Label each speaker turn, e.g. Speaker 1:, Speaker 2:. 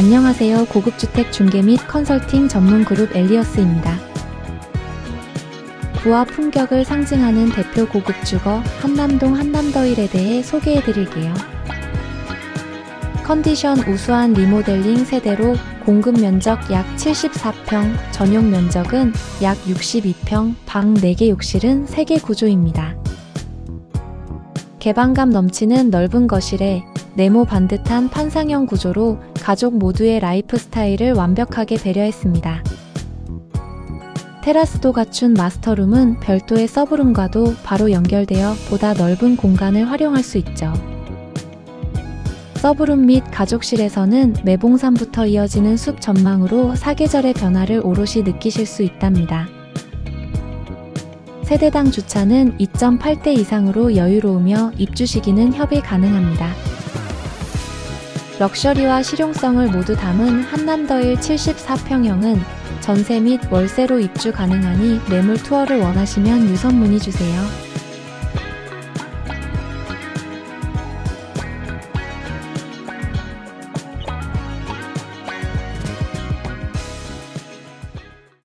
Speaker 1: 안녕하세요. 고급주택 중개 및 컨설팅 전문 그룹 엘리어스입니다. 부와 품격을 상징하는 대표 고급 주거 한남동 한남더일에 대해 소개해 드릴게요. 컨디션 우수한 리모델링 세대로 공급 면적 약 74평, 전용 면적은 약 62평, 방 4개 욕실은 3개 구조입니다. 개방감 넘치는 넓은 거실에 네모 반듯한 판상형 구조로 가족 모두의 라이프 스타일을 완벽하게 배려했습니다. 테라스도 갖춘 마스터룸은 별도의 서브룸과도 바로 연결되어 보다 넓은 공간을 활용할 수 있죠. 서브룸 및 가족실에서는 매봉산부터 이어지는 숲 전망으로 사계절의 변화를 오롯이 느끼실 수 있답니다. 세대당 주차는 2.8대 이상으로 여유로우며 입주 시기는 협의 가능합니다. 럭셔리와 실용성을 모두 담은 한남더일 74평형은 전세 및 월세로 입주 가능하니 매물 투어를 원하시면 유선 문의 주세요.